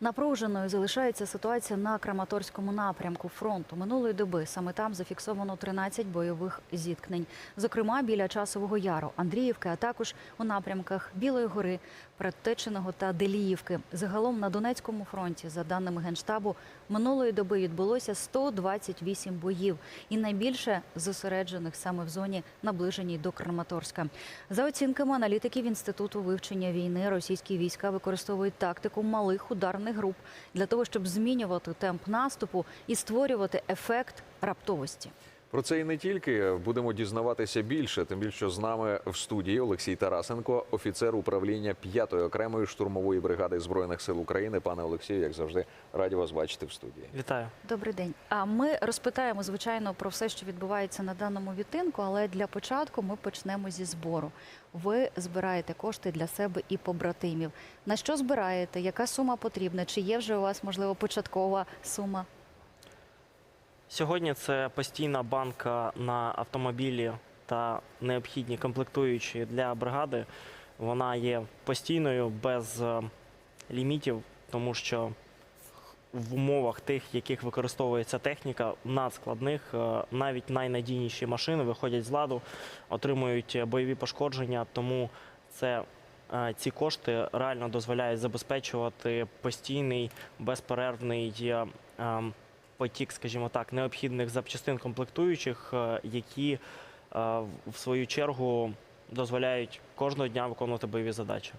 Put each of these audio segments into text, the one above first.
Напруженою залишається ситуація на Краматорському напрямку фронту. Минулої доби саме там зафіксовано 13 бойових зіткнень. Зокрема, біля Часового Яру, Андріївки, а також у напрямках Білої гори, Предтеченого та Деліївки. Загалом на Донецькому фронті, за даними Генштабу, минулої доби відбулося 128 боїв. І найбільше зосереджених саме в зоні, наближеній до Краматорська. За оцінками аналітиків Інституту вивчення війни, російські війська використовують тактику малих ударних груп для того, щоб змінювати темп наступу і створювати ефект раптовості. Про це і не тільки будемо дізнаватися більше. Тим більше що з нами в студії Олексій Тарасенко, офіцер управління 5-ї окремої штурмової бригади збройних сил України. Пане Олексію, як завжди, раді вас бачити в студії. Вітаю. Добрий день. А ми розпитаємо звичайно про все, що відбувається на даному відтинку, але для початку ми почнемо зі збору. Ви збираєте кошти для себе і побратимів. На що збираєте? Яка сума потрібна? Чи є вже у вас можливо початкова сума? Сьогодні це постійна банка на автомобілі та необхідні комплектуючі для бригади. Вона є постійною без е, лімітів, тому що в умовах тих, яких використовується техніка, надскладних, е, навіть найнадійніші машини виходять з ладу, отримують бойові пошкодження, тому це. е, Ці кошти реально дозволяють забезпечувати постійний безперервний ем, потік, скажімо так, необхідних запчастин комплектуючих, е, які е, в свою чергу дозволяють кожного дня виконувати бойові задачі.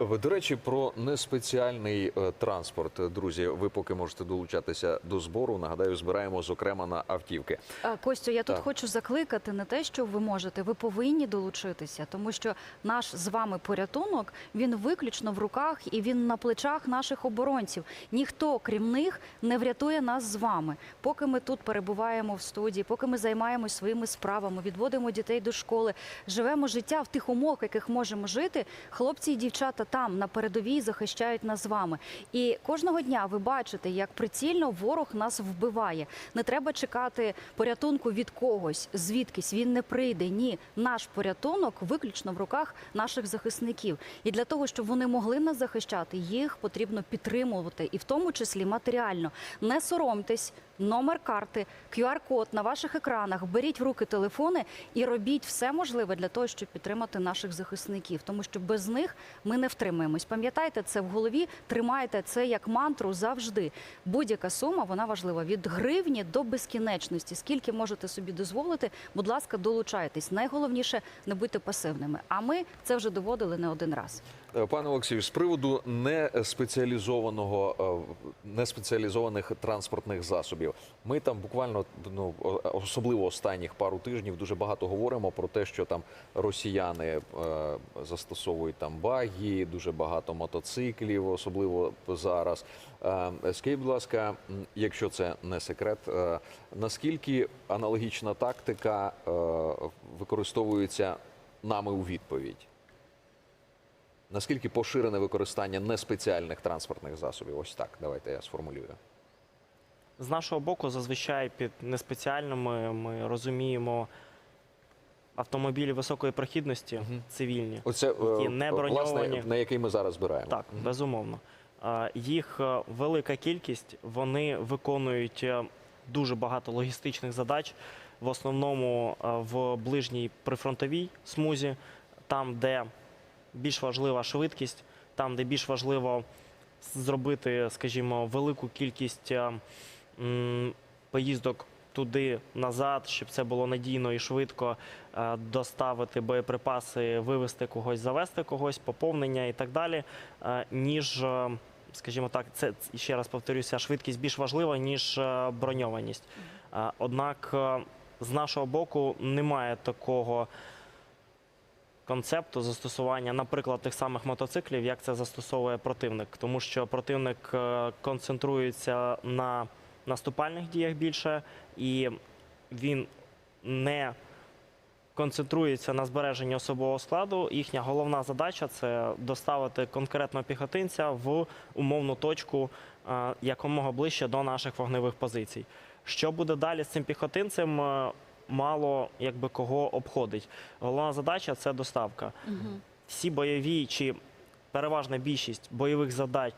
До речі, про неспеціальний е, транспорт, друзі. Ви поки можете долучатися до збору. Нагадаю, збираємо зокрема на автівки. Костю, я тут Так. хочу закликати не те, що ви можете, ви повинні долучитися, тому що наш з вами порятунок він виключно в руках і він на плечах наших оборонців. Ніхто, крім них, не врятує нас з вами. Поки ми тут перебуваємо в студії, поки ми займаємось своїми справами, відводимо дітей до школи, живемо життя в тих умовах, яких можемо жити. Хлопці і дівчата там на передовій захищають нас з вами. І кожного дня ви бачите, як прицільно ворог нас вбиває. Не треба чекати порятунку від когось, звідкись він не прийде. Ні, наш порятунок виключно в руках наших захисників. І для того, щоб вони могли нас захищати, їх потрібно підтримувати, і в тому числі матеріально. Не соромтесь. Номер карти, QR-код на ваших екранах. Беріть в руки телефони і робіть все можливе для того, щоб підтримати наших захисників, тому що без них ми не втримаємось. Пам'ятайте це в голові, тримайте це як мантру завжди. Будь-яка сума вона важлива від гривні до безкінечності. Скільки можете собі дозволити, будь ласка, долучайтесь. Найголовніше не будьте пасивними. А ми це вже доводили не один раз. Е, Пане Олексію, з приводу неспеціалізованого, е, неспеціалізованих транспортних засобів, ми там буквально ну особливо останніх пару тижнів дуже багато говоримо про те, що там росіяни е, застосовують там багі, дуже багато мотоциклів, особливо зараз. Скажіть, будь ласка, якщо це не секрет, наскільки аналогічна тактика використовується нами у відповідь? Наскільки поширене використання неспеціальних транспортних засобів? Ось так, давайте я сформулюю. З нашого боку, зазвичай під неспеціальними ми розуміємо автомобілі високої прохідності, Мгм. цивільні. Оце е, Які не броньовані. власне, на який ми зараз збираємо. Так, безумовно. Е, Їх е, велика кількість, вони виконують е, дуже багато логістичних задач, в основному е, в ближній прифронтовій смузі, там, де більш важлива швидкість, там, де більш важливо зробити, скажімо, велику кількість е, поїздок туди назад, щоб це було надійно і швидко е, доставити боєприпаси, вивезти когось, завести когось, поповнення і так далі, е, ніж. Скажімо так, це ще раз повторюся, швидкість більш важлива, ніж броньованість. Однак з нашого боку немає такого концепту застосування, наприклад, тих самих мотоциклів, як це застосовує противник, тому що противник е, концентрується на наступальних діях більше, і він не концентрується на збереженні особового складу. Їхня головна задача це доставити конкретного піхотинця в умовну точку е, якомога ближче до наших вогневих позицій. Що буде далі з цим піхотинцем? Мало якби кого обходить. Головна задача це доставка. Угу. Всі бойові чи переважна більшість бойових задач,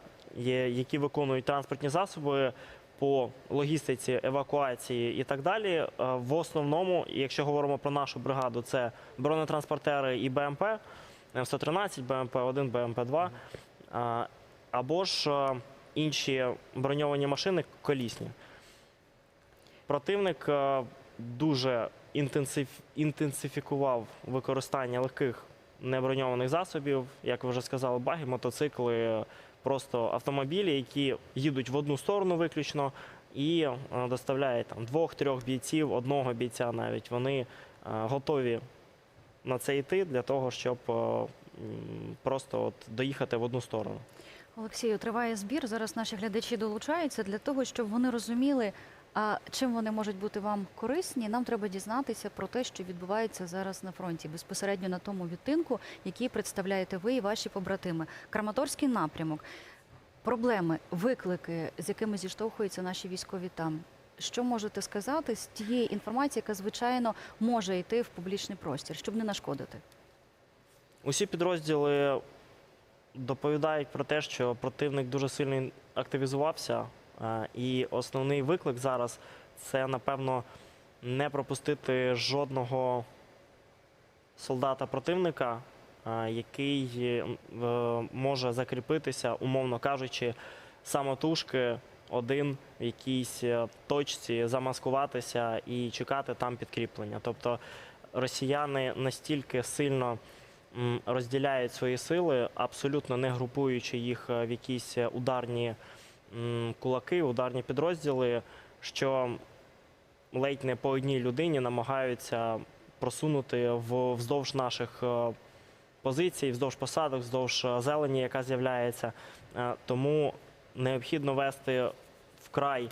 які виконують транспортні засоби по логістиці, евакуації і так далі. Е, В основному, якщо говоримо про нашу бригаду, це бронетранспортери і БМП, М113, БМП-1, БМП-2, або ж е, інші броньовані машини колісні. Противник е, дуже інтенсив, інтенсифікував використання легких неброньованих засобів, як ви вже сказали, баги, мотоцикли, просто автомобілі, які їдуть в одну сторону виключно і е, доставляють там двох-трьох бійців, одного бійця навіть. Вони е, готові на це йти для того, щоб е, просто от доїхати в одну сторону. Олексію, триває збір. Зараз наші глядачі долучаються для того, щоб вони розуміли, а чим вони можуть бути вам корисні. Нам треба дізнатися про те, що відбувається зараз на фронті, безпосередньо на тому відтинку, який представляєте ви і ваші побратими. Краматорський напрямок, проблеми, виклики, з якими зіштовхуються наші військові там. Що можете сказати з тієї інформації, яка звичайно може йти в публічний простір, щоб не нашкодити? Усі підрозділи доповідають про те, що противник дуже сильно активізувався, і основний виклик зараз це, напевно, не пропустити жодного солдата противника, е, який е, може закріпитися, умовно кажучи, самотужки один в якійсь е, точці замаскуватися і чекати там підкріплення. Тобто росіяни настільки сильно розділяють свої сили, абсолютно не групуючи їх в якісь ударні кулаки, ударні підрозділи, що ледь не по одній людині намагаються просунути вздовж наших е, позицій, вздовж посадок, вздовж е, зелені, яка з'являється. Е, Тому необхідно вести вкрай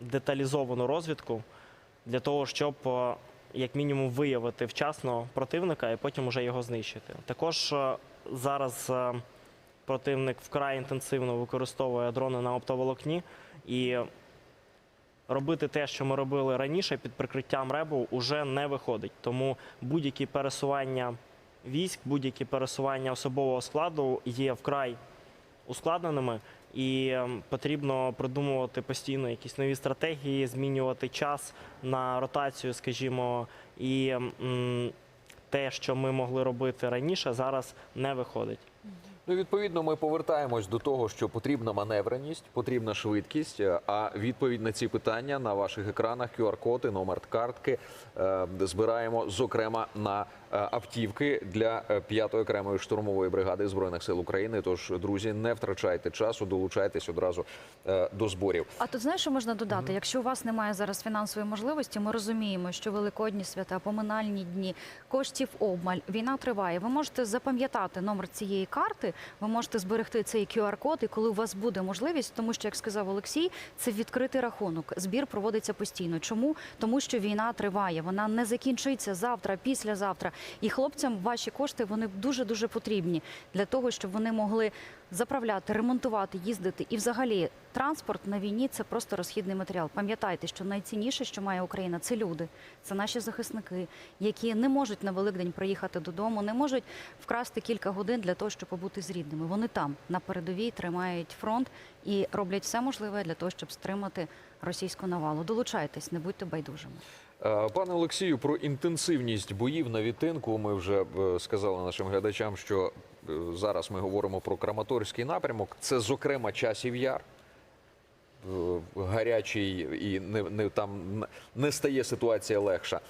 деталізовану розвідку для того, щоб як мінімум виявити вчасно противника і потім уже його знищити. Також зараз противник вкрай інтенсивно використовує дрони на оптоволокні і робити те, що ми робили раніше під прикриттям ребу, уже не виходить. Тому будь-які пересування військ, будь-які пересування особового складу є вкрай ускладненими. І ем, потрібно придумувати постійно якісь нові стратегії, змінювати час на ротацію, скажімо, і м, те, що ми могли робити раніше, зараз не виходить. Ну, відповідно, ми повертаємось до того, що потрібна маневреність, потрібна швидкість. А відповідь на ці питання на ваших екранах QR-коди, номер картки е, збираємо, зокрема, на автівки для е, 5-ї окремої штурмової бригади збройних сил України. Тож, друзі, не втрачайте часу, долучайтесь одразу е, до зборів. А тут знаєш, що можна додати? Якщо у вас немає зараз фінансової можливості, ми розуміємо, що великодні свята, поминальні дні, коштів обмаль, війна триває. Ви можете запам'ятати номер цієї карти, ви можете зберегти цей QR-код, і коли у вас буде можливість, тому що, як сказав Олексій, це відкритий рахунок. Збір проводиться постійно. Чому? Тому що війна триває, вона не закінчиться завтра, післязавтра. І хлопцям ваші кошти вони дуже дуже потрібні для того, щоб вони могли заправляти, ремонтувати, їздити. І взагалі транспорт на війні це просто розхідний матеріал. Пам'ятайте, що найцінніше, що має Україна, це люди, це наші захисники, які не можуть на Великдень приїхати додому, не можуть вкрасти кілька годин для того, щоб побути з рідними. Вони там на передовій тримають фронт і роблять все можливе для того, щоб стримати російську навалу. Долучайтесь, не будьте байдужими. Е, Пане Олексію, про інтенсивність боїв на відтинку ми вже е, сказали нашим глядачам, що е, зараз ми говоримо про Краматорський напрямок. Це, зокрема, часів яр. Гарячий і не, не там не стає ситуація легша.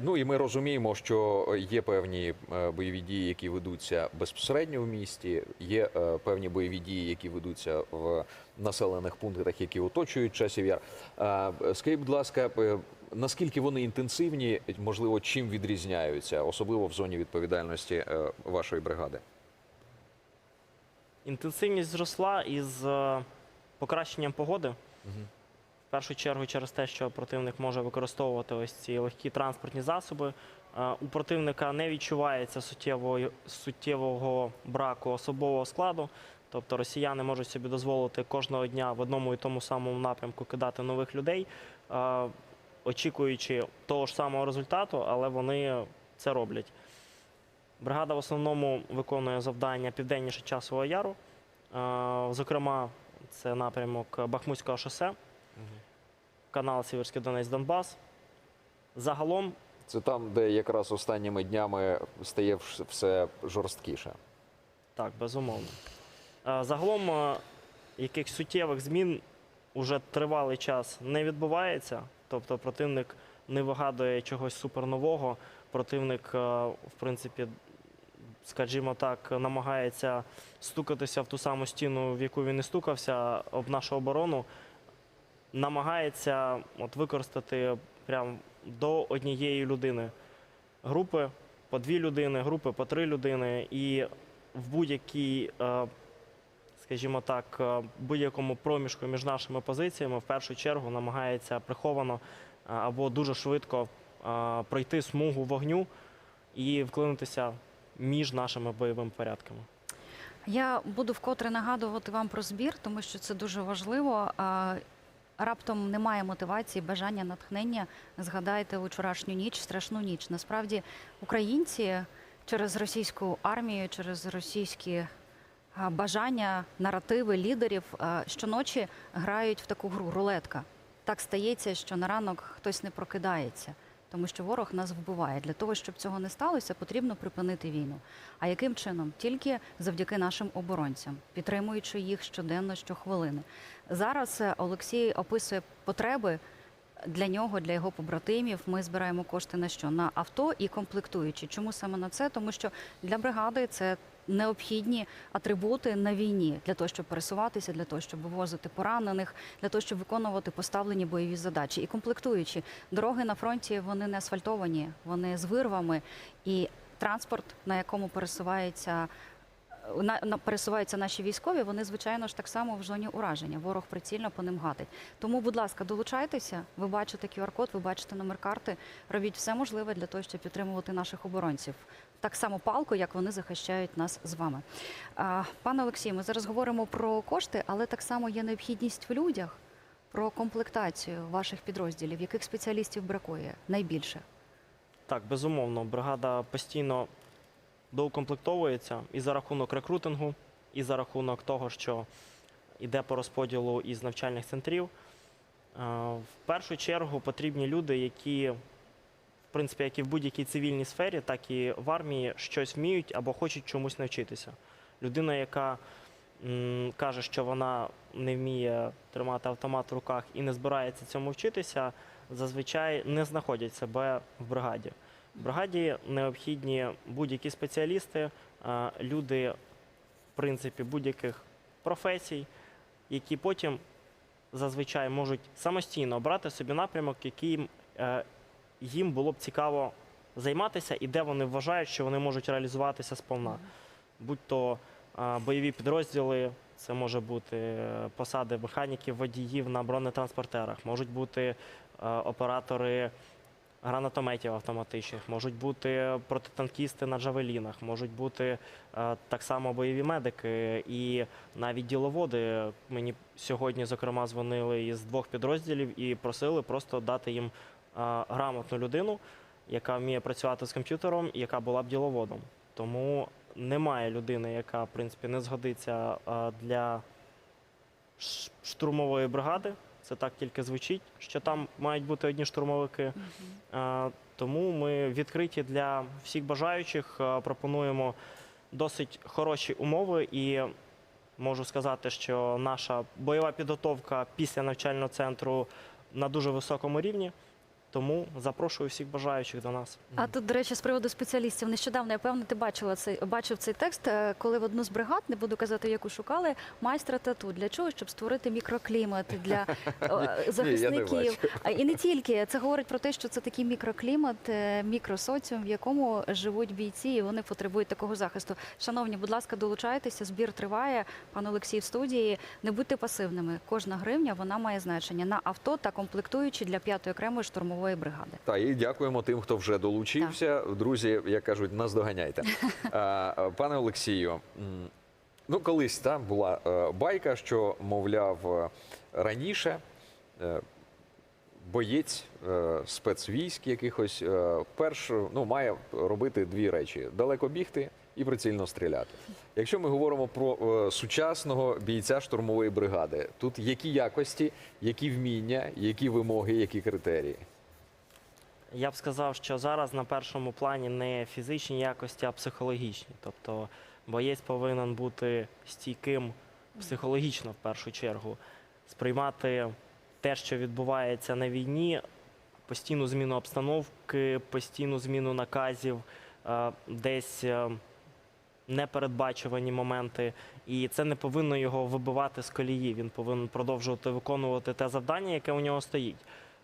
Ну і ми розуміємо, що є певні бойові дії, які ведуться безпосередньо в місті. Є певні бойові дії, які ведуться в населених пунктах, які оточують часів яр. Скажіть, будь ласка, наскільки вони інтенсивні, можливо, чим відрізняються, особливо в зоні відповідальності е, вашої бригади? Інтенсивність зросла із е, покращенням погоди. В першу чергу через те, що противник може використовувати ось ці легкі транспортні засоби. Е, У противника не відчувається суттєвого браку особового складу. Тобто росіяни можуть собі дозволити кожного дня в одному і тому самому напрямку кидати нових людей, очікуючи того ж самого результату, але вони це роблять. Бригада в основному виконує завдання південніше часового яру. Зокрема, це напрямок Бахмутського шосе, канал Сіверський Донець Донбас. Загалом Це там, де якраз останніми днями стає все жорсткіше. Так, безумовно. Загалом якихось суттєвих змін уже тривалий час не відбувається. Тобто противник не вигадує чогось супернового. Противник, е, в принципі, скажімо так, намагається стукатися в ту саму стіну, в яку він і стукався, об нашу оборону. Намагається от, використати прям до однієї людини групи, по дві людини, групи по три людини. І в будь-якій, е, скажімо так, е, будь-якому проміжку між нашими позиціями в першу чергу намагається приховано е, або дуже швидко е, пройти смугу вогню і вклинитися між нашими бойовими порядками. Я буду вкотре нагадувати вам про збір, тому що це дуже важливо. Раптом немає мотивації, бажання, натхнення. Згадайте вчорашню ніч, страшну ніч. Насправді українці через російську армію, через російські бажання, наративи лідерів щоночі грають в таку гру рулетка. Так стається, що на ранок хтось не прокидається, тому що ворог нас вбиває. Для того, щоб цього не сталося, потрібно припинити війну. А яким чином? Тільки завдяки нашим оборонцям, підтримуючи їх щоденно, щохвилини. Зараз е, Олексій описує потреби для нього, для його побратимів. Ми збираємо кошти на що? На авто і комплектуючі. Чому саме на це? Тому що для бригади це необхідні атрибути на війні для того, щоб пересуватися, для того, щоб вивозити поранених, для того, щоб виконувати поставлені бойові задачі. І комплектуючі дороги на фронті вони не асфальтовані, вони з вирвами і транспорт, на якому пересувається. На, пересуваються наші військові, вони звичайно ж так само в зоні ураження. Ворог прицільно по ним гатить. Тому, будь ласка, долучайтеся. Ви бачите QR-код, ви бачите номер карти. Робіть все можливе для того, щоб підтримувати наших оборонців. Так само палко, як вони захищають нас з вами. Пане Олексію, ми зараз говоримо про кошти, але так само є необхідність в людях про комплектацію ваших підрозділів. Яких спеціалістів бракує найбільше? Так, безумовно, бригада постійно доукомплектовується і за рахунок рекрутингу, і за рахунок того, що йде по розподілу із навчальних центрів. Е, В першу чергу потрібні люди, які, в принципі, як і в будь-якій цивільній сфері, так і в армії щось вміють або хочуть чомусь навчитися. Людина, яка каже, що вона не вміє тримати автомат в руках і не збирається цьому вчитися, зазвичай не знаходять себе в бригаді. Бригаді необхідні будь-які спеціалісти, е, люди, в принципі, будь-яких професій, які потім зазвичай можуть самостійно обрати собі напрямок, яким е, їм було б цікаво займатися, і де вони вважають, що вони можуть реалізуватися сповна. Будь то е, бойові підрозділи, це може бути посади механіків, водіїв на бронетранспортерах, можуть бути оператори гранатометів автоматичних, можуть бути протитанкісти на джавелінах, можуть бути е, так само бойові медики і навіть діловоди. Мені сьогодні, зокрема, дзвонили із двох підрозділів і просили просто дати їм е, грамотну людину, яка вміє працювати з комп'ютером і яка була б діловодом. Тому немає людини, яка в принципі не згодиться е, для штурмової бригади. Це так тільки звучить, що там мають бути одні штурмовики. Тому ми відкриті для всіх бажаючих. Пропонуємо досить хороші умови, і можу сказати, що наша бойова підготовка після навчального центру на дуже високому рівні. Тому запрошую всіх бажаючих до нас. А тут, до речі, з приводу спеціалістів, нещодавно, я певно, ти бачила цей бачив цей текст, е, коли в одну з бригад, не буду казати, яку шукали, майстра тату. Для чого? Щоб створити мікроклімат для е, захисників. І не тільки це говорить про те, що це такий мікроклімат, е, мікросоціум, в якому живуть бійці, і вони потребують такого захисту. Шановні, будь ласка, долучайтеся. Збір триває. Пан Олексій в студії. Не будьте пасивними. Кожна гривня вона має значення на авто та комплектуючі для п'ятої окремої штурмової бригади. Та і дякуємо тим, хто вже долучився. Друзі, як кажуть, наздоганяйте. Пане Олексію, ну колись там була е, байка, що мовляв е, раніше. е, Боєць спецвійськ якихось перш ну, має робити дві речі: далеко бігти і прицільно стріляти. Якщо ми говоримо про е, сучасного бійця штурмової бригади, тут які якості, які вміння, які вимоги, які критерії? Я б сказав, що зараз на першому плані не фізичні якості, а психологічні. Тобто боєць повинен бути стійким психологічно в першу чергу, сприймати те, що відбувається на війні, постійну зміну обстановки, постійну зміну наказів, е, десь е, непередбачувані моменти. І це не повинно його вибивати з колії. Він повинен продовжувати виконувати те завдання, яке у нього стоїть.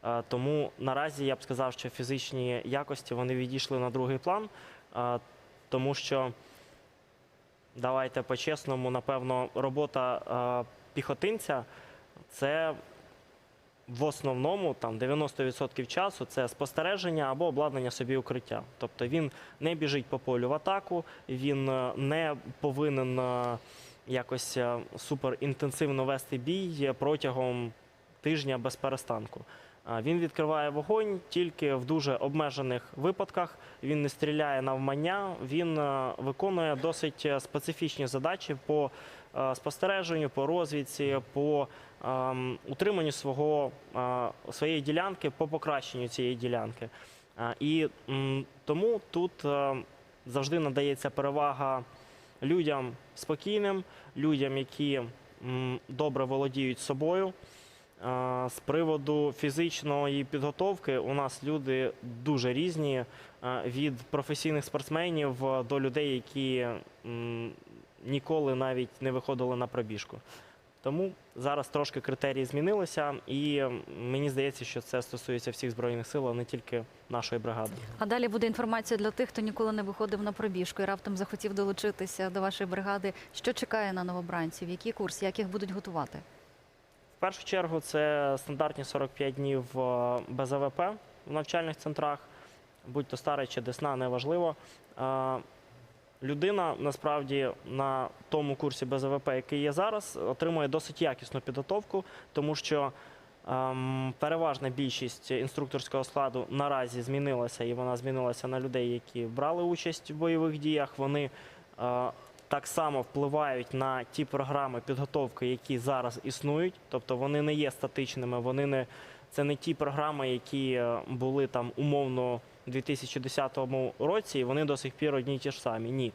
Е, Тому наразі я б сказав, що фізичні якості вони відійшли на другий план, е, тому що давайте по-чесному, напевно, робота е, піхотинця це в основному там 90% часу це спостереження або обладнання собі укриття. Тобто він не біжить по полю в атаку, він не повинен якось суперінтенсивно вести бій протягом тижня без перестанку. Він відкриває вогонь тільки в дуже обмежених випадках. Він не стріляє навмання, він е, виконує досить е, специфічні задачі по е, спостереженню, по розвідці, по ем, утриманню свого, своєї ділянки, по покращенню цієї ділянки. І тому тут завжди надається перевага людям спокійним, людям, які добре володіють собою. З приводу фізичної підготовки у нас люди дуже різні від професійних спортсменів до людей, які ніколи навіть не виходили на пробіжку. Тому зараз трошки критерії змінилися, і мені здається, що це стосується всіх збройних сил, а не тільки нашої бригади. А далі буде інформація для тих, хто ніколи не виходив на пробіжку і раптом захотів долучитися до вашої бригади. Що чекає на новобранців? Який курс, як їх будуть готувати? Першу чергу це стандартні 45 днів е, без АВП в навчальних центрах, будь то старий чи десна, неважливо. Е, Людина насправді на тому курсі без АВП, який є зараз, отримує досить якісну підготовку, тому що ем, переважна більшість інструкторського складу наразі змінилася, і вона змінилася на людей, які брали участь в бойових діях. Вони е, так само впливають на ті програми підготовки, які зараз існують. Тобто вони не є статичними, вони не це не ті програми, які е, були там умовно у 2010 році, і вони до сих пір одні й ті ж самі. Ні.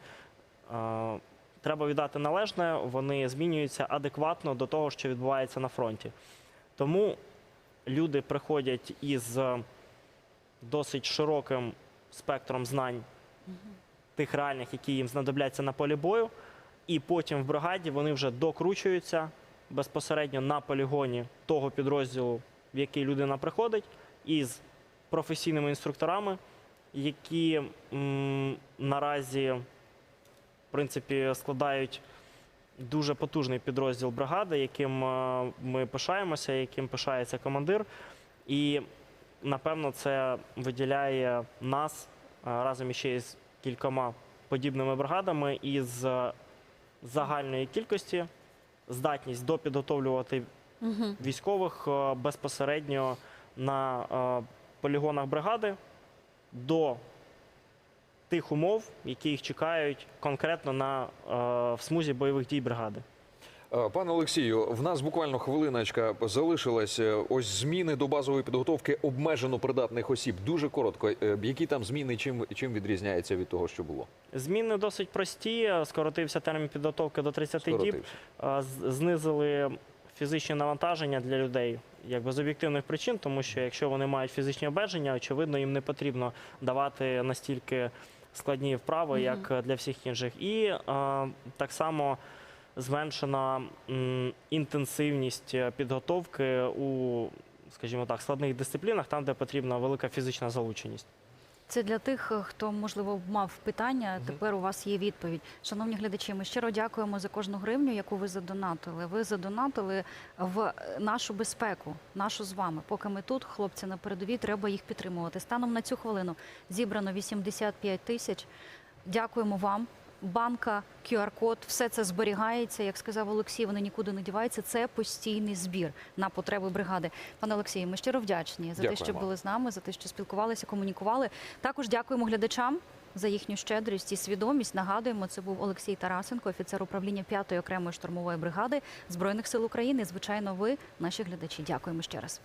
Е, Треба віддати належне, вони змінюються адекватно до того, що відбувається на фронті. Тому люди приходять із е, досить широким спектром знань тих реальних, які їм знадобляться на полі бою, і потім в бригаді вони вже докручуються безпосередньо на полігоні того підрозділу, в який людина приходить, із професійними інструкторами, які м, наразі в принципі складають дуже потужний підрозділ бригади, яким е, ми пишаємося, яким пишається командир. І напевно це виділяє нас е, разом іще із кількома подібними бригадами із е, загальної кількості здатність допідготовлювати Угу. військових е, безпосередньо на е, полігонах бригади до тих умов, які їх чекають конкретно на в смузі бойових дій бригади. Е, Пане Олексію, в нас буквально хвилиночка залишилась. Е, Ось зміни до базової підготовки обмежено придатних осіб. Дуже коротко. Е, Які там зміни, чим, чим відрізняється від того, що було? Зміни досить прості. Скоротився термін підготовки до 30 діб. Скоротився. Знизили фізичні навантаження для людей, якби з об'єктивних причин, тому що якщо вони мають фізичні обмеження, очевидно, їм не потрібно давати настільки складні вправи, як для всіх інших. І е, так само зменшена інтенсивність е, підготовки у, скажімо так, складних дисциплінах, там, де потрібна велика фізична залученість. Це для тих, е, хто можливо мав питання. Тепер у вас є відповідь. Шановні глядачі, ми щиро дякуємо за кожну гривню, яку ви задонатили. Ви задонатили в нашу безпеку, нашу з вами. Поки ми тут, хлопці на передовій, треба їх підтримувати. Станом на цю хвилину зібрано 85 тисяч. Дякуємо вам. Банка, QR-код, все це зберігається. Як сказав Олексій, вони нікуди не діваються. Це постійний збір на потреби бригади. Пане Олексію, ми щиро вдячні за те, що були з нами, за те, що спілкувалися, комунікували. Також дякуємо глядачам. за їхню щедрість і свідомість. Нагадуємо, це був Олексій Тарасенко, офіцер управління 5-ї окремої штурмової бригади збройних сил України. Звичайно, ви, наші глядачі. Дякуємо ще раз.